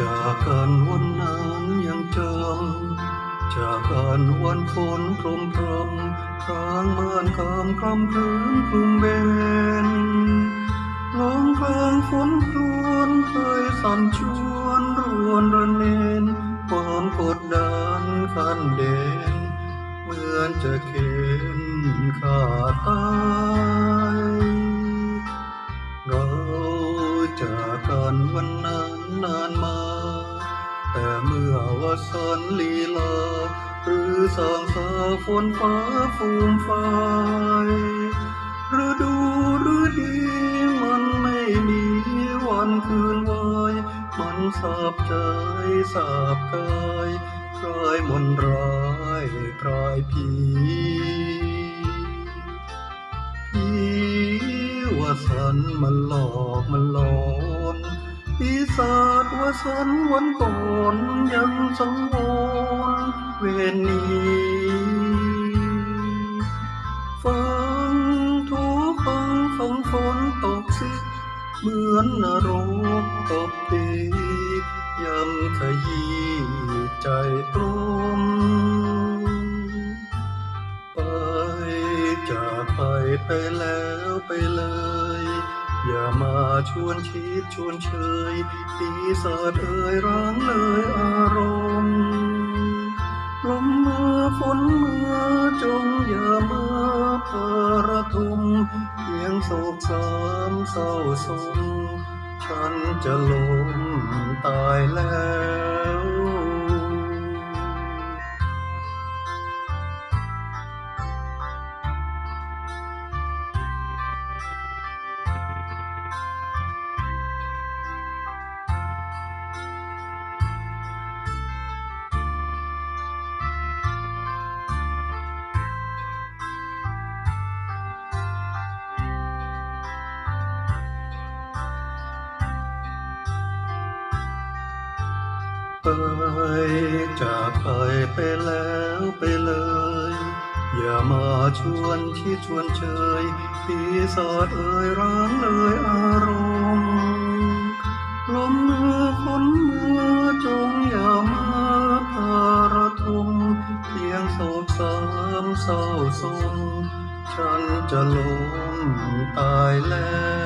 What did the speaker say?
จากกันวันนั้นยังจำ จากกันวันฝนพรมพรำพรางเมือนคำคำคืนกลุ่มเบนลงกลางฝนครวนเคยสั่นชวนรวนระเนนความกดดันขันเด่นเหมือนจะเข็นขาตายเราจากกันวันนั้นนานมา สันลีลา หรือสางสาฝนฟ้าฟูมไฟฤดูฤดีมันไม่มีวันคืนวาย มันสาบใจสาบกายคลายมนร้ายคลายผีพี่ว่าสันมันหลอกมันหลอน ปีศาจว่าสันวันก่อนยังสังวรเวรนี้ฟังทุกฟังฟังฝนตกสิเหมือนนรกตบตียำขยี้ใจตร ไปไปแล้วไปเลย อย่ามาชวนคิดชวนเชยปีศาจเอ่ยร้างเลยอารมณ์ลมมาฝนมาจงอย่ามาพาระทมเพียงโศกสามเศร้าสมฉันจะล้มตายแล้ว ไปจากไปไปแล้วไปเลย อย่ามาชวนที่ชวนเชย ปีศาจเอ่ยร้างเลยอารมณ์ลมมือฝนเมื่อจงอย่ามาพาระทมเพียงโศกสามเศร้าสมฉันจะล้มตายแล้